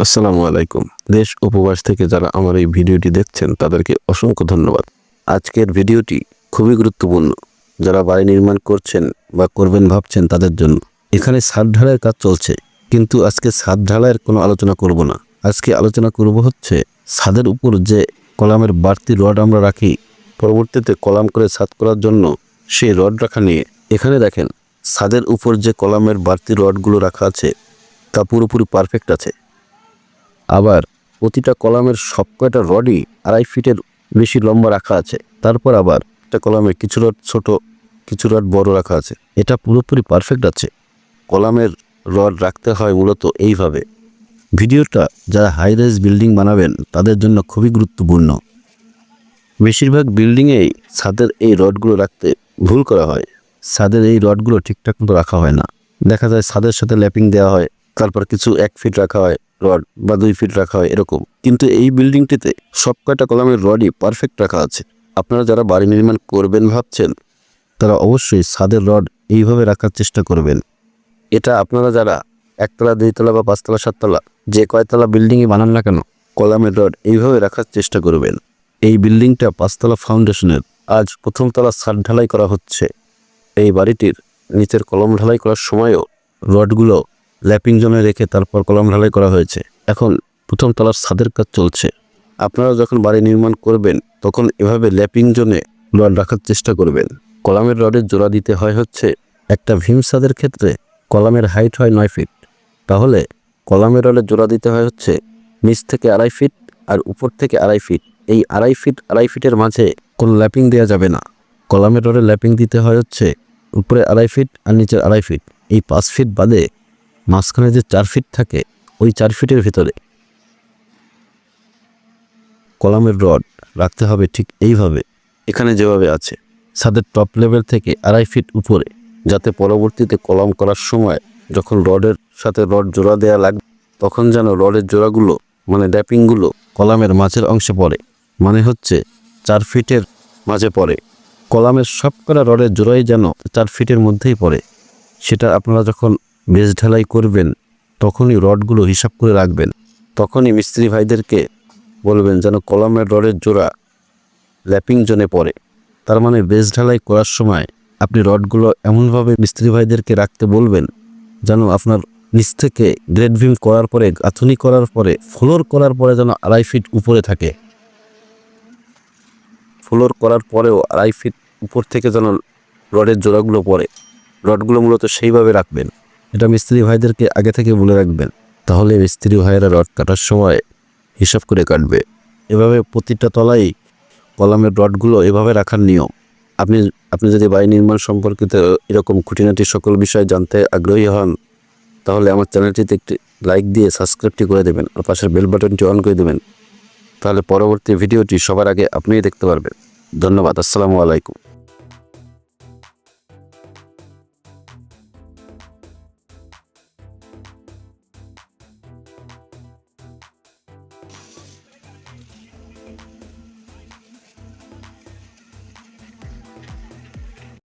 আসসালামু আলাইকুম। দেশ উপবাস থেকে যারা আমার এই ভিডিওটি দেখছেন, তাদেরকে অসংখ্য ধন্যবাদ। আজকের ভিডিওটি খুবই গুরুত্বপূর্ণ। যারা বাড়ি নির্মাণ করছেন বা করবেন ভাবছেন তাদের জন্য। এখানে ছাদ ঢালাইয়ের কাজ চলছে, কিন্তু আজকে ছাদ ঢালাইয়ের কোনো আলোচনা করব না। আজকে আলোচনা করব হচ্ছে ছাদের উপর যে কলামের বাড়তি রড আমরা রাখি, পরবর্তীতে কলাম করে ছাদ করার জন্য সেই রড রাখা নিয়ে। এখানে দেখেন, ছাদের উপর যে কলামের বাড়তি রডগুলো রাখা আছে, তা পুরোপুরি পারফেক্ট আছে। আবার প্রতিটা কলামের সব কয়টা রডই আড়াই ফিটের বেশি লম্বা রাখা আছে। তারপর আবার একটা কলামে কিছু রড ছোট, কিছু রড বড় রাখা আছে। এটা পুরোপুরি পারফেক্ট আছে। কলামের রড রাখতে হয় মূলত এইভাবে। ভিডিওটা যারা হাই রাইজ বিল্ডিং বানাবেন, তাদের জন্য খুবই গুরুত্বপূর্ণ। বেশিরভাগ বিল্ডিংয়েই ছাদের এই রডগুলো রাখতে ভুল করা হয়। ছাদের এই রডগুলো ঠিকঠাক মতো রাখা হয় না। দেখা যায় ছাদের সাথে ল্যাপিং দেওয়া হয়, তারপর কিছু এক ফিট রাখা হয়। রড বা দুই ফিট রাখা হয়, এরকম। কিন্তু এই বিল্ডিংটিতে সব কয়টা কলামের রডই পারফেক্ট রাখা আছে। আপনারা যারা বাড়ি নির্মাণ করবেন ভাবছেন, তারা অবশ্যই ছাদের রড এইভাবে রাখার চেষ্টা করবেন। এটা আপনারা যারা একতলা, দুইতলা বা পাঁচতলা, সাততলা, যে কয়তলা বিল্ডিংই বানান না কেন, কলামের রড এইভাবে রাখার চেষ্টা করবেন। এই বিল্ডিংটা পাঁচতলা ফাউন্ডেশনের। আজ প্রথম তলা ছাদ ঢালাই করা হচ্ছে। এই বাড়িটির নিচের কলম ঢালাই করার সময়ও রডগুলো ল্যাপিং জোনে রেখে তারপর কলম ঢালাই করা হয়েছে। এখন প্রথম তলার ছাদের কাজ চলছে। আপনারা যখন বাড়ি নির্মাণ করবেন, তখন এভাবে ল্যাপিং জোনে রড রাখার চেষ্টা করবেন। কলামের রডের জোড়া দিতে হয় হচ্ছে একটা ভীম ছাদের ক্ষেত্রে কলামের হাইট হয় নয় ফিট। তাহলে কলামের রডের জোড়া দিতে হয় হচ্ছে নিচ থেকে আড়াই ফিট আর উপর থেকে আড়াই ফিট। এই আড়াই ফিট, আড়াই ফিটের মাঝে কোনো ল্যাপিং দেওয়া যাবে না। কলামের রডে ল্যাপিং দিতে হয় হচ্ছে উপরে আড়াই ফিট আর নিচের আড়াই ফিট। এই পাঁচ ফিট বাদে মাঝখানে যে চার ফিট থাকে, ওই চার ফিটের ভিতরে কলামের রড রাখতে হবে ঠিক এইভাবে। এখানে যেভাবে আছে, ছাদের টপ লেভেল থেকে আড়াই ফিট উপরে, যাতে পরবর্তীতে কলাম করার সময় যখন রডের সাথে রড জোড়া দেয়া লাগবে তখন যেন রডের জোড়াগুলো মানে ড্যাপিংগুলো কলামের মাঝের অংশে পড়ে মানে হচ্ছে চার ফিটের মাঝে পড়ে। কলামের সব করা রডের জোড়াই যেন চার ফিটের মধ্যেই পড়ে। সেটা আপনারা যখন বেজ ঢালাই করবেন, তখনই রডগুলো হিসাব করে রাখবেন। তখনই মিস্ত্রি ভাইদেরকে বলবেন যেন কলামের রডের জোড়া ল্যাপিং জোনে পড়ে। তার মানে বেজ ঢালাই করার সময় আপনি রডগুলো এমনভাবে মিস্ত্রি ভাইদেরকে রাখতে বলবেন, যেন আপনার নিচ থেকে গ্রেড ভিম করার পরে, গাঁথনি করার পরে, ফ্লোর করার পরে যেন আড়াই ফিট উপরে থাকে। ফ্লোর করার পরেও আড়াই ফিট উপর থেকে যেন রডের জোড়াগুলো পড়ে। রডগুলো মূলত সেইভাবে রাখবেন। এটা মিস্ত্রি ভাইদেরকে আগে থেকে বলে রাখবেন, তাহলে মিস্ত্রি ভাইয়েরা রড কাটার সময় হিসাব করে কাটবে। এভাবে প্রতিটা তলাই কলামের রডগুলো এভাবে রাখার নিয়ম। আপনি আপনি যদি বাড়ি নির্মাণ সম্পর্কিত এরকম খুঁটিনাটি সকল বিষয়ে জানতে আগ্রহী হন, তাহলে আমার চ্যানেলটিতে একটি লাইক দিয়ে সাবস্ক্রাইবটি করে দেবেন আর পাশের বেল বাটনটি অন করে দেবেন। তাহলে পরবর্তী ভিডিওটি সবার আগে আপনিই দেখতে পারবেন। ধন্যবাদ। আসসালামু আলাইকুম।